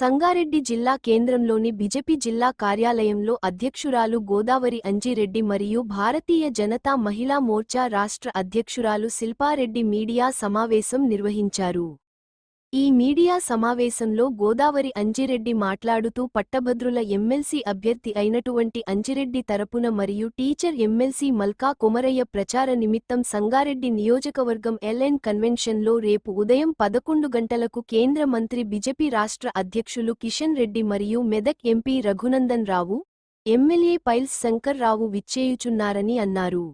సంగారెడ్డి జిల్లా కేంద్రంలోని బిజెపి జిల్లా కార్యాలయంలో అధ్యక్షురాలు గోదావరి అంజిరెడ్డి మరియు భారతీయ జనతా మహిళా మోర్చా రాష్ట్ర అధ్యక్షురాలు శిల్పారెడ్డి మీడియా సమావేశం నిర్వహించారు. ఈ మీడియా సమావేశంలో గోదావరి అంజిరెడ్డి మాట్లాడుతూ పట్టభద్రుల ఎమ్మెల్సీ అభ్యర్థి అయినటువంటి అంజిరెడ్డి తరపున మరియు టీచర్ ఎమ్మెల్సీ మల్కా కొమరయ్య ప్రచార నిమిత్తం సంగారెడ్డి నియోజకవర్గం ఎల్ఎన్ కన్వెన్షన్లో రేపు ఉదయం పదకొండు గంటలకు కేంద్ర మంత్రి బీజేపీ రాష్ట్ర అధ్యక్షులు కిషన్ రెడ్డి మరియు మెదక్ ఎంపీ రఘునందన్ రావు ఎమ్మెల్యే పైల్స్ శంకర్ రావు విచ్చేయుచున్నారని అన్నారు.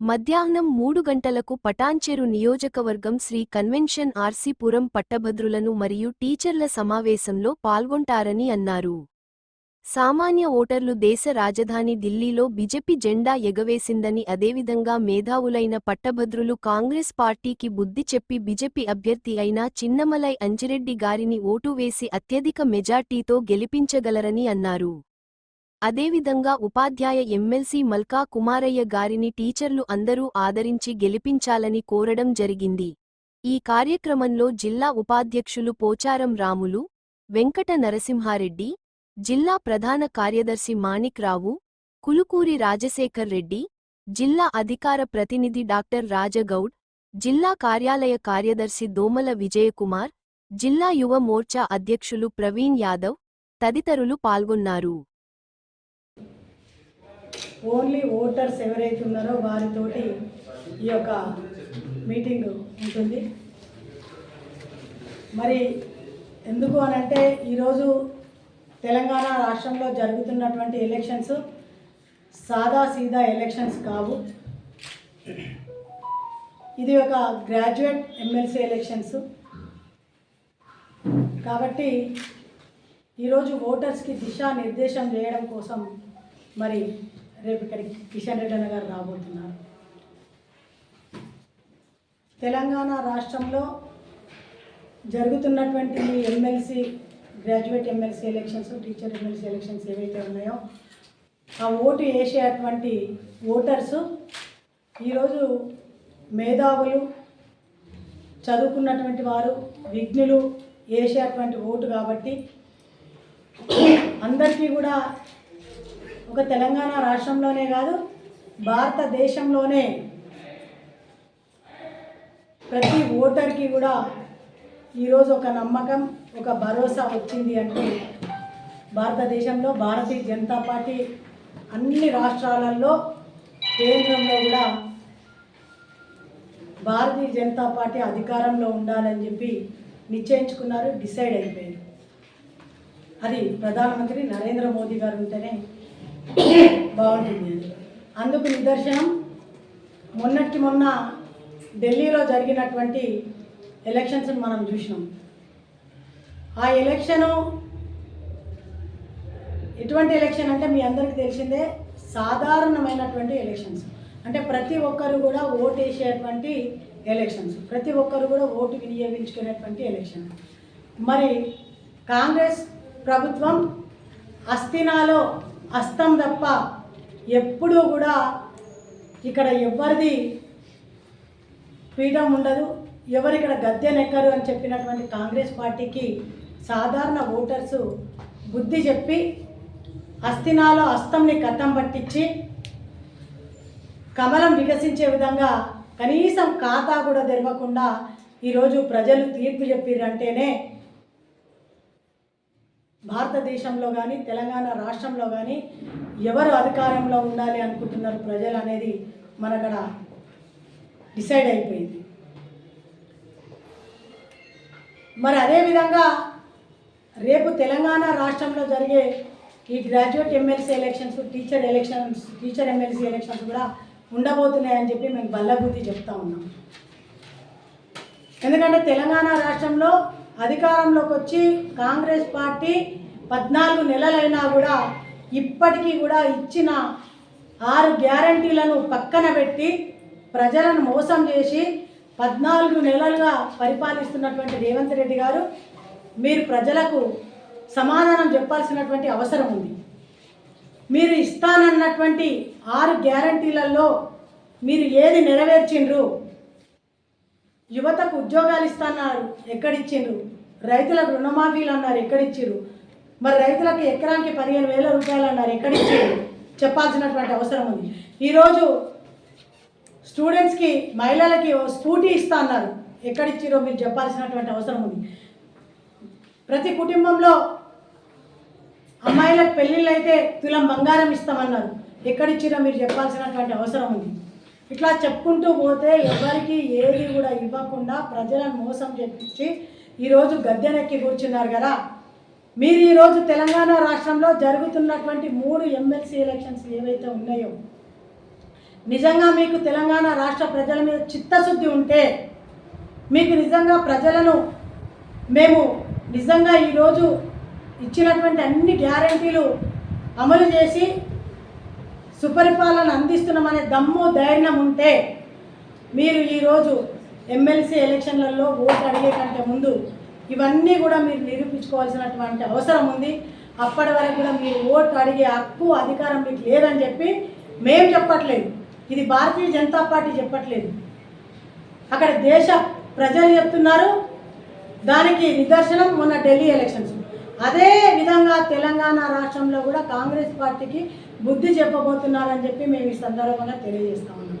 మధ్యాహ్నం మూడు గంటలకు పటాన్చెరు నియోజకవర్గం శ్రీ కన్వెన్షన్ ఆర్సీపురం పట్టభద్రులను మరియు టీచర్ల సమావేశంలో పాల్గొంటారని అన్నారు. సామాన్య ఓటర్లు దేశ రాజధాని ఢిల్లీలో బిజెపి జెండా ఎగవేసిందని అదేవిధంగా మేధావులైన పట్టభద్రులు కాంగ్రెస్ పార్టీకి బుద్ధి చెప్పి బిజెపి అభ్యర్థి అయిన చిన్నమలై అంజిరెడ్డి గారిని ఓటు వేసి అత్యధిక మెజార్టీతో గెలిపించగలరని అన్నారు. అదేవిధంగా ఉపాధ్యాయ ఎమ్మెల్సీ మల్కా కుమారయ్య గారిని టీచర్లు అందరూ ఆదరించి గెలిపించాలని కోరడం జరిగింది. ఈ కార్యక్రమంలో జిల్లా ఉపాధ్యక్షులు పోచారం రాములు వెంకట నరసింహారెడ్డి జిల్లా ప్రధాన కార్యదర్శి మాణిక్ రావు కులుకూరి రాజశేఖర్ రెడ్డి జిల్లా అధికార ప్రతినిధి డాక్టర్ రాజగౌడ్ జిల్లా కార్యాలయ కార్యదర్శి దోమల విజయకుమార్ జిల్లా యువ మోర్చా అధ్యక్షులు ప్రవీణ్ యాదవ్ తదితరులు పాల్గొన్నారు. ఓన్లీ ఓటర్స్ ఎవరైతే ఉన్నారో వారితోటి ఈ యొక్క మీటింగ్ ఉంటుంది. మరి ఎందుకు అని అంటే ఈరోజు తెలంగాణ రాష్ట్రంలో జరుగుతున్నటువంటి ఎలక్షన్స్ సాదా సీదా ఎలక్షన్స్ కావు. ఇది ఒక గ్రాడ్యుయేట్ ఎమ్మెల్సీ ఎలక్షన్స్. కాబట్టి ఈరోజు ఓటర్స్కి దిశా నిర్దేశం చేయడం కోసం మరి రేపు ఇక్కడికి కిషన్ రెడ్డి అన్న గారు రాబోతున్నారు. తెలంగాణ రాష్ట్రంలో జరుగుతున్నటువంటి MLC graduate MLC elections teacher MLC elections ఏవైతే ఉన్నాయో ఆ ఓటు వేసేటువంటి ఓటర్స్ ఈరోజు మేధావులు చదువుకున్నటువంటి వారు విఘ్నులు వేసేటువంటి ఓటు కాబట్టి అందరికీ కూడా ఒక తెలంగాణ రాష్ట్రంలోనే కాదు భారతదేశంలోనే ప్రతి ఓటర్కి కూడా ఈరోజు ఒక నమ్మకం ఒక భరోసా వచ్చింది అంటే భారతదేశంలో భారతీయ జనతా పార్టీ అన్ని రాష్ట్రాలలో కేంద్రంలో కూడా భారతీయ జనతా పార్టీ అధికారంలో ఉండాలని చెప్పి నిశ్చయించుకున్నారు డిసైడ్ అయిపోయింది. అది ప్రధానమంత్రి నరేంద్ర మోదీ గారు ఉంటేనే బాగుంటుంది. అందుకు నిదర్శనం మొన్నటికి మొన్న ఢిల్లీలో జరిగినటువంటి ఎలక్షన్స్ మనం చూసినాం. ఆ ఎలక్షను ఎటువంటి ఎలక్షన్ అంటే మీ అందరికీ తెలిసిందే సాధారణమైనటువంటి ఎలక్షన్స్. అంటే ప్రతి ఒక్కరు కూడా ఓటు వేసేటువంటి ఎలక్షన్స్. ప్రతి ఒక్కరు కూడా ఓటు వినియోగించుకునేటువంటి ఎలక్షన్. మరి కాంగ్రెస్ ప్రభుత్వం అస్థినాలో హస్తం తప్ప ఎప్పుడూ కూడా ఇక్కడ ఎవరిది ఫ్రీడమ్ ఉండదు. ఎవరు ఇక్కడ గద్దెనెక్కరు అని చెప్పినటువంటి కాంగ్రెస్ పార్టీకి సాధారణ ఓటర్స్ బుద్ధి చెప్పి అస్థినాలో అస్తంని కట్టం పట్టించి కమలం వికసించే విధంగా కనీసం ఖాతా కూడా తెరవకుండా ఈరోజు ప్రజలు తీర్పు చెప్పిరంటేనే భారతదేశంలో కానీ తెలంగాణ రాష్ట్రంలో కానీ ఎవరు అధికారంలో ఉండాలి అనుకుంటున్నారు ప్రజలు అనేది మనకడ డిసైడ్ అయిపోయింది. మరి అదేవిధంగా రేపు తెలంగాణ రాష్ట్రంలో జరిగే ఈ graduate MLC elections teacher elections teacher MLC elections కూడా ఉండబోతున్నాయని చెప్పి మేము బల్లబుద్ధి చెప్తా ఉన్నాం. ఎందుకంటే తెలంగాణ రాష్ట్రంలో అధికారంలోకి వచ్చి కాంగ్రెస్ పార్టీ పద్నాలుగు నెలలైనా కూడా ఇప్పటికీ కూడా ఇచ్చిన ఆరు గ్యారంటీలను పక్కన పెట్టి ప్రజలను మోసం చేసి పద్నాలుగు నెలలుగా పరిపాలిస్తున్నటువంటి రేవంత్ రెడ్డి గారు మీరు ప్రజలకు సమాధానం చెప్పాల్సినటువంటి అవసరం ఉంది. మీరు ఇస్తానన్నటువంటి ఆరు గ్యారంటీలలో మీరు ఏది నెరవేర్చిండ్రు? యువతకు ఉద్యోగాలు ఇస్తున్నారు ఎక్కడిచ్చిండ్రు? రైతులకు రుణమాఫీలు అన్నారు ఎక్కడిచ్చిరు మరి రైతులకు ఎకరానికి పదిహేను వేల రూపాయలు అన్నారు ఎక్కడిచ్చారు చెప్పాల్సినటువంటి అవసరం ఉంది. ఈరోజు స్టూడెంట్స్కి మహిళలకి ఓ స్కూటీ ఇస్తా అన్నారు ఎక్కడిచ్చిరో మీరు చెప్పాల్సినటువంటి అవసరం ఉంది. ప్రతి కుటుంబంలో అమ్మాయిలకు పెళ్ళిళ్ళు అయితే తులం బంగారం ఇస్తామన్నారు. ఎక్కడిచ్చిరో మీరు చెప్పాల్సినటువంటి అవసరం ఉంది. ఇట్లా చెప్పుకుంటూ పోతే ఎవరికి ఏది కూడా ఇవ్వకుండా ప్రజలను మోసం చేపించి ఈరోజు గద్దెనెక్కి కూర్చున్నారు కదా. మీరు ఈరోజు తెలంగాణ రాష్ట్రంలో జరుగుతున్నటువంటి మూడు ఎమ్మెల్సీ ఎలక్షన్స్ ఏవైతే ఉన్నాయో నిజంగా మీకు తెలంగాణ రాష్ట్ర ప్రజల మీద చిత్తశుద్ధి ఉంటే మీకు నిజంగా ప్రజలను మేము నిజంగా ఈరోజు ఇచ్చినటువంటి అన్ని గ్యారంటీలు అమలు చేసి సుపరిపాలన అందిస్తున్నామనే దమ్ము ధైర్యం ఉంటే మీరు ఈరోజు ఎమ్మెల్సీ ఎలక్షన్లలో ఓటు అడిగే కంటే ముందు ఇవన్నీ కూడా మీరు నిరూపించుకోవాల్సినటువంటి అవసరం ఉంది. అప్పటి వరకు కూడా మీరు ఓటు అడిగే హక్కు అధికారం మీకు లేదని చెప్పి మేము చెప్పట్లేదు. ఇది భారతీయ జనతా పార్టీ చెప్పట్లేదు. అక్కడ దేశ ప్రజలు చెప్తున్నారు దానికి నిదర్శనం మొన్న ఢిల్లీ ఎలక్షన్స్. అదే విధంగా తెలంగాణ రాష్ట్రంలో కూడా కాంగ్రెస్ పార్టీకి బుద్ధి చెప్పబోతున్నారని చెప్పి మేము ఈ సందర్భంగా తెలియజేస్తా ఉన్నాం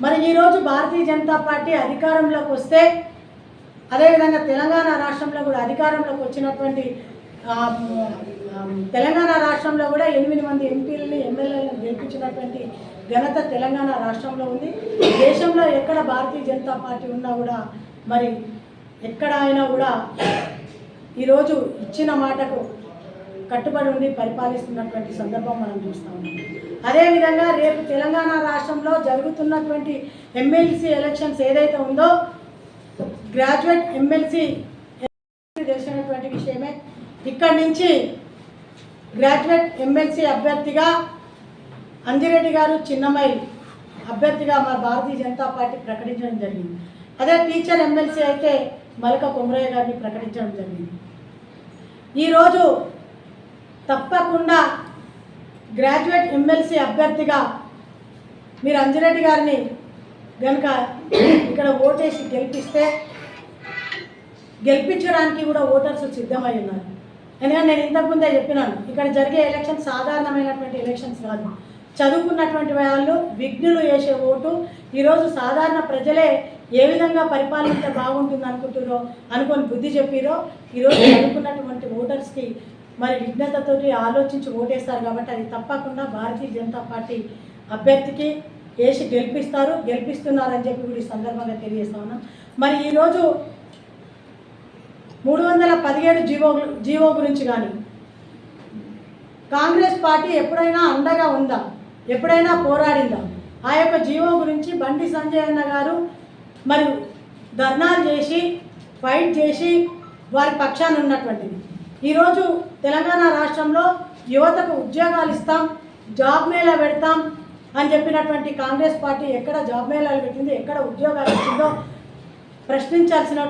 మరి ఈరోజు భారతీయ జనతా పార్టీ అధికారంలోకి వస్తే అదేవిధంగా తెలంగాణ రాష్ట్రంలో కూడా అధికారంలోకి వచ్చినటువంటి తెలంగాణ రాష్ట్రంలో కూడా ఎనిమిది మంది ఎంపీలని ఎమ్మెల్యేలను గెలిపించినటువంటి ఘనత తెలంగాణ రాష్ట్రంలో ఉంది. దేశంలో ఎక్కడ భారతీయ జనతా పార్టీ ఉన్నా కూడా మరి ఎక్కడ అయినా కూడా ఈరోజు ఇచ్చిన మాటకు కట్టుబడి ఉండి పరిపాలిస్తున్నటువంటి సందర్భం మనం చూస్తూ ఉన్నాం. అదేవిధంగా రేపు తెలంగాణ రాష్ట్రంలో జరుగుతున్నటువంటి ఎమ్మెల్సీ ఎలక్షన్స్ ఏదైతే ఉందో గ్రాడ్యుయేట్ ఎమ్మెల్సీ తెలిసినటువంటి విషయమే. ఇక్కడి నుంచి గ్రాడ్యుయేట్ ఎమ్మెల్సీ అభ్యర్థిగా అంజిరెడ్డి గారు చిన్నమైల్ అభ్యర్థిగా మా భారతీయ జనతా పార్టీ ప్రకటించడం జరిగింది. అదే టీచర్ ఎమ్మెల్సీ అయితే మలక కొమరయ్య గారిని ప్రకటించడం జరిగింది. ఈరోజు తప్పకుండా గ్రాడ్యుయేట్ ఎమ్మెల్సీ అభ్యర్థిగా మీరు అంజిరెడ్డి గారిని కనుక ఇక్కడ ఓటేసి గెలిపిస్తే గెలిపించడానికి కూడా ఓటర్స్ సిద్ధమై ఉన్నారు. ఎందుకంటే నేను ఇంతకుముందే చెప్పినాను ఇక్కడ జరిగే ఎలక్షన్ సాధారణమైనటువంటి ఎలక్షన్స్ కాదు. చదువుకున్నటువంటి వాళ్ళు విఘ్నులు వేసే ఓటు ఈరోజు సాధారణ ప్రజలే ఏ విధంగా పరిపాలిస్తే బాగుంటుంది అనుకుంటురో అనుకొని బుద్ధి చెప్పిరో ఈరోజు చదువుకున్నటువంటి ఓటర్స్కి మరి విఘ్నతతోటి ఆలోచించి ఓటేస్తారు కాబట్టి అది తప్పకుండా భారతీయ జనతా పార్టీ అభ్యర్థికి వేసి గెలిపిస్తారు. గెలిపిస్తున్నారని చెప్పి కూడా ఈ సందర్భంగా తెలియజేస్తా ఉన్నాం. మరి ఈరోజు మూడు వందల పదిహేడు జీవో జీవో గురించి కానీ కాంగ్రెస్ పార్టీ ఎప్పుడైనా అండగా ఉందా? ఎప్పుడైనా పోరాడిందా? ఆ యొక్క జీవో గురించి బండి సంజయ్ అన్న గారు మరి ధర్నాలు చేసి ఫైట్ చేసి వారి పక్షాన ఉన్నటువంటిది. ఈరోజు తెలంగాణ రాష్ట్రంలో యువతకు ఉద్యోగాలు ఇస్తాం జాబ్ మేళా పెడతాం అని చెప్పినటువంటి కాంగ్రెస్ పార్టీ ఎక్కడ జాబ్ మేళాలు పెట్టిందో ఎక్కడ ఉద్యోగాలు ఇచ్చిందో ప్రశ్నించాల్సిన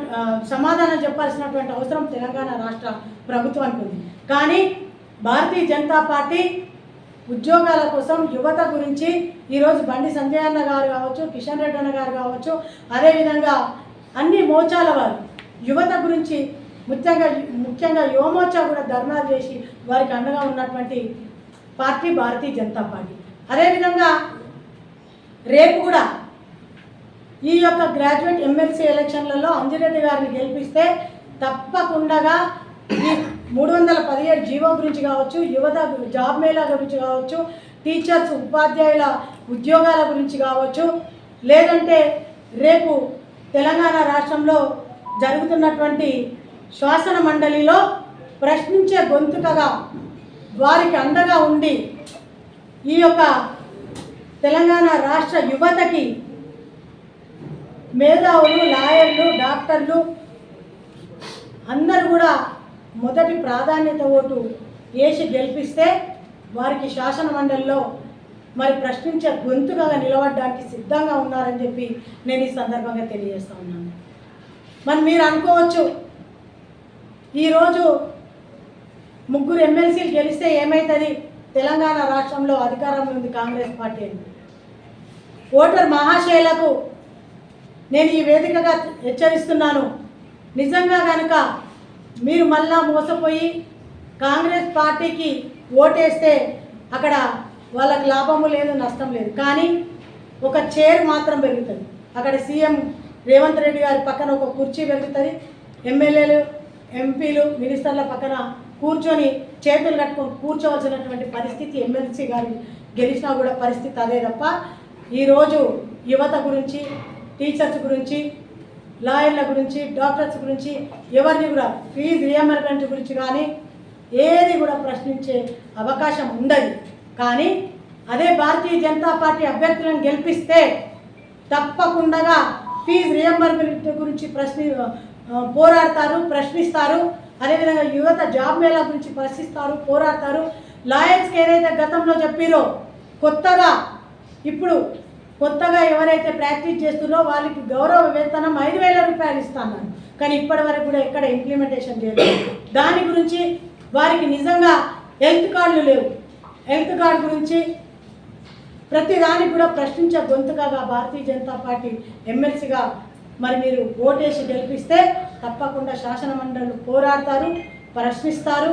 సమాధానం చెప్పాల్సినటువంటి అవసరం తెలంగాణ రాష్ట్ర ప్రభుత్వానికి ఉంది. కానీ భారతీయ జనతా పార్టీ ఉద్యోగాల కోసం యువత గురించి ఈరోజు బండి సంజయ్ అన్న గారు కావచ్చు కిషన్ రెడ్డి అన్న గారు కావచ్చు అదేవిధంగా అన్ని మోచాల వారు యువత గురించి ముఖ్యంగా ముఖ్యంగా యువమోర్చా కూడా ధర్నాలు చేసి వారికి అండగా ఉన్నటువంటి పార్టీ భారతీయ జనతా పార్టీ. అదేవిధంగా రేపు కూడా ఈ యొక్క గ్రాడ్యుయేట్ ఎమ్మెల్సీ ఎలక్షన్లలో అంజిరెడ్డి గారిని గెలిపిస్తే తప్పకుండా ఈ మూడు వందల పదిహేడు జీవో గురించి కావచ్చు యువత జాబ్ మేళా గురించి కావచ్చు టీచర్స్ ఉపాధ్యాయుల ఉద్యోగాల గురించి కావచ్చు లేదంటే రేపు తెలంగాణ రాష్ట్రంలో జరుగుతున్నటువంటి శాసన మండలిలో ప్రశ్నించే గొంతుకగా వారికి అండగా ఉండి ఈ యొక్క తెలంగాణ రాష్ట్ర యువతకి మేధావులు లాయర్లు డాక్టర్లు అందరూ కూడా మొదటి ప్రాధాన్యత ఓటు వేసి గెలిపిస్తే వారికి శాసన మండలిలో మరి ప్రశ్నించే గొంతుగా నిలబడడానికి సిద్ధంగా ఉన్నారని చెప్పి నేను ఈ సందర్భంగా తెలియజేస్తా ఉన్నాను. మరి మీరు అనుకోవచ్చు ఈరోజు ముగ్గురు ఎమ్మెల్సీలు గెలిస్తే ఏమవుతుంది తెలంగాణ రాష్ట్రంలో అధికారంలో ఉంది కాంగ్రెస్ పార్టీ అని. ఓటర్ మహాశైలకు నేను ఈ వేదికగా హెచ్చరిస్తున్నాను. నిజంగా కనుక మీరు మళ్ళా మోసపోయి కాంగ్రెస్ పార్టీకి ఓటేస్తే అక్కడ వాళ్ళకి లాభము లేదు నష్టం లేదు. కానీ ఒక చైర్ మాత్రం పెరుగుతుంది. అక్కడ సీఎం రేవంత్ రెడ్డి గారి పక్కన ఒక కుర్చీ పెరుగుతుంది. ఎమ్మెల్యేలు ఎంపీలు మినిస్టర్ల పక్కన కూర్చొని చేతులు కట్టుకొని కూర్చోవలసినటువంటి పరిస్థితి ఎమ్మెల్సీ గారి గెలిచినా కూడా పరిస్థితి అదే తప్ప ఈరోజు యువత గురించి టీచర్స్ గురించి లాయర్ల గురించి డాక్టర్స్ గురించి ఎవరిని కూడా ఫీజు రియంబర్మెంట్ గురించి కానీ ఏది కూడా ప్రశ్నించే అవకాశం ఉండదు. కానీ అదే భారతీయ జనతా పార్టీ అభ్యర్థులను గెలిపిస్తే తప్పకుండా ఫీజు రియంబర్మెంట్ గురించి ప్రశ్ని పోరాడతారు ప్రశ్నిస్తారు. అదేవిధంగా యువత జాబ్ మేళా గురించి ప్రశ్నిస్తారు పోరాడతారు. లాయర్స్కి ఏదైతే గతంలో చెప్పిరో కొత్తగా ఇప్పుడు కొత్తగా ఎవరైతే ప్రాక్టీస్ చేస్తున్నో వాళ్ళకి గౌరవ వేతనం ఐదు వేల రూపాయలు ఇస్తాను కానీ ఇప్పటి వరకు కూడా ఎక్కడ ఇంప్లిమెంటేషన్ చేయలేదు. దాని గురించి వారికి నిజంగా హెల్త్ కార్డులు లేవు. హెల్త్ కార్డు గురించి ప్రతిదాని కూడా ప్రశ్నించే గొంతుగా భారతీయ జనతా పార్టీ ఎమ్మెల్సీగా మరి మీరు ఓటేసి గెలిపిస్తే తప్పకుండా శాసనమండలి పోరాడతారు ప్రశ్నిస్తారు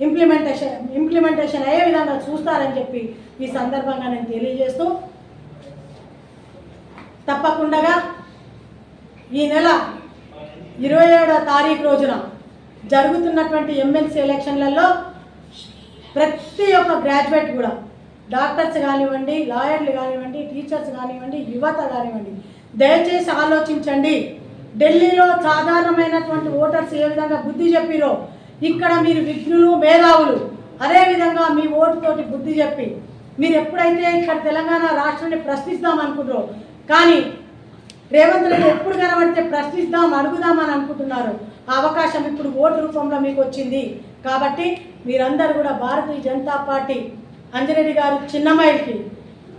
ఇంప్లిమెంటేషన్ ఇంప్లిమెంటేషన్ అయ్యే విధంగా చూస్తారని చెప్పి ఈ సందర్భంగా నేను తెలియజేస్తూ తప్పకుండా ఈ నెల ఇరవై ఏడో తారీఖు రోజున జరుగుతున్నటువంటి ఎమ్మెల్సీ ఎలక్షన్లలో ప్రతి ఒక్క గ్రాడ్యుయేట్ కూడా డాక్టర్స్ కానివ్వండి లాయర్లు కానివ్వండి టీచర్స్ కానివ్వండి యువత కానివ్వండి దయచేసి ఆలోచించండి. ఢిల్లీలో సాధారణమైనటువంటి ఓటర్స్ ఏ విధంగా బుద్ధి చెప్పిరో ఇక్కడ మీరు విఘ్నులు మేధావులు. అదేవిధంగా మీ ఓటుతోటి బుద్ధి చెప్పి మీరు ఎప్పుడైతే ఇక్కడ తెలంగాణ రాష్ట్రాన్ని ప్రశ్నిస్తాం అనుకుంటారో కానీ రేవంత్ రెడ్డి ఎప్పుడు కనబడితే ప్రశ్నిద్దాం అడుగుదామని అనుకుంటున్నారు ఆ అవకాశం ఇప్పుడు ఓటు రూపంలో మీకు వచ్చింది. కాబట్టి మీరందరూ కూడా భారతీయ జనతా పార్టీ అంజరెడ్డి గారు చిన్నమ్మాయికి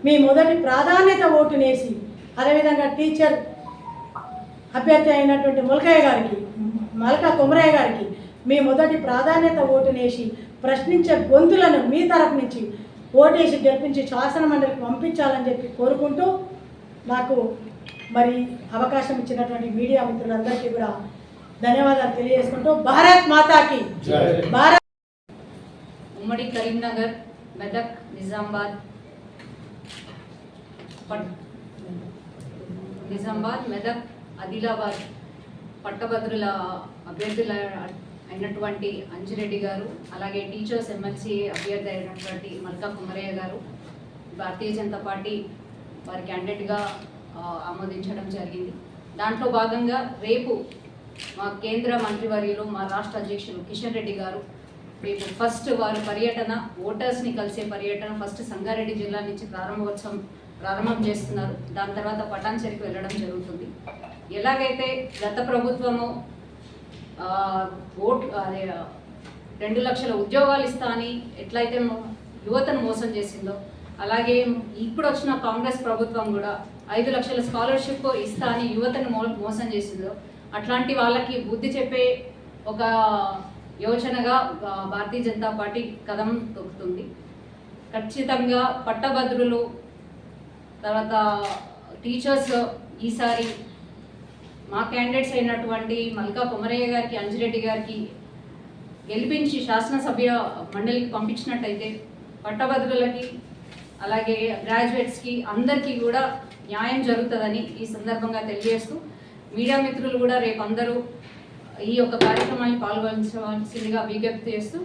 మీ మొదటి ప్రాధాన్యత ఓటునేసి అదేవిధంగా టీచర్ అభ్యర్థి అయినటువంటి మొలకయ్య గారికి మలక కొమరయ్య గారికి మీ మొదటి ప్రాధాన్యత ఓటునేసి ప్రశ్నించే గొంతులను మీ తరపు నుంచి ఓటేసి గెలిపించి శాసన మండలికి పంపించాలని చెప్పి కోరుకుంటూ నాకు మరి అవకాశం ఇచ్చినటువంటి మీడియా మిత్రులందరికీ కూడా ధన్యవాదాలు తెలియజేసుకుంటూ భారత్ మాతాకి. భారత్ ఉమ్మడి కరీంనగర్ మెదక్ నిజామాబాద్ నిజామాబాద్ మెదక్ ఆదిలాబాద్ పట్టభద్రుల అభ్యర్థుల అయినటువంటి అంజిరెడ్డి గారు అలాగే టీచర్స్ ఎమ్మెల్సీ అభ్యర్థి అయినటువంటి మల్కా కుమరయ్య గారు భారతీయ జనతా పార్టీ వారి క్యాండిడేట్గా ఆమోదించడం జరిగింది. దాంట్లో భాగంగా రేపు మా కేంద్ర మంత్రివర్యులు మా రాష్ట్ర అధ్యక్షులు కిషన్ రెడ్డి గారు రేపు ఫస్ట్ వారి పర్యటన ఓటర్స్ని కలిసే పర్యటన ఫస్ట్ సంగారెడ్డి జిల్లా నుంచి ప్రారంభోత్సవం ప్రారంభం చేస్తున్నారు. దాని తర్వాత పటాన్చెరికి వెళ్ళడం జరుగుతుంది. ఎలాగైతే గత ప్రభుత్వము ఓట్ అదే రెండు లక్షల ఉద్యోగాలు ఇస్తా అని ఎట్లయితే యువతను మోసం చేసిందో అలాగే ఇప్పుడు వచ్చిన కాంగ్రెస్ ప్రభుత్వం కూడా ఐదు లక్షల స్కాలర్షిప్ ఇస్తా అని యువతను మో- మోసం చేసిందో అట్లాంటి వాళ్ళకి బుద్ధి చెప్పే ఒక యోచనగా భారతీయ జనతా పార్టీ కథం తొక్కుతుంది. ఖచ్చితంగా పట్టభద్రులు తర్వాత టీచర్స్ ఈసారి మా క్యాండిడేట్స్ అయినటువంటి మల్కా కొమరయ్య గారికి అంజిరెడ్డి గారికి గెలిపించి శాసనసభ్య మండలికి పంపించినట్టయితే పట్టభద్రులకి అలాగే గ్రాడ్యుయేట్స్కి అందరికీ కూడా న్యాయం జరుగుతుందని ఈ సందర్భంగా తెలియజేస్తూ మీడియా మిత్రులు కూడా రేపు అందరూ ఈ యొక్క కార్యక్రమాన్ని పాల్గొనవలసిందిగా విజ్ఞప్తి చేస్తూ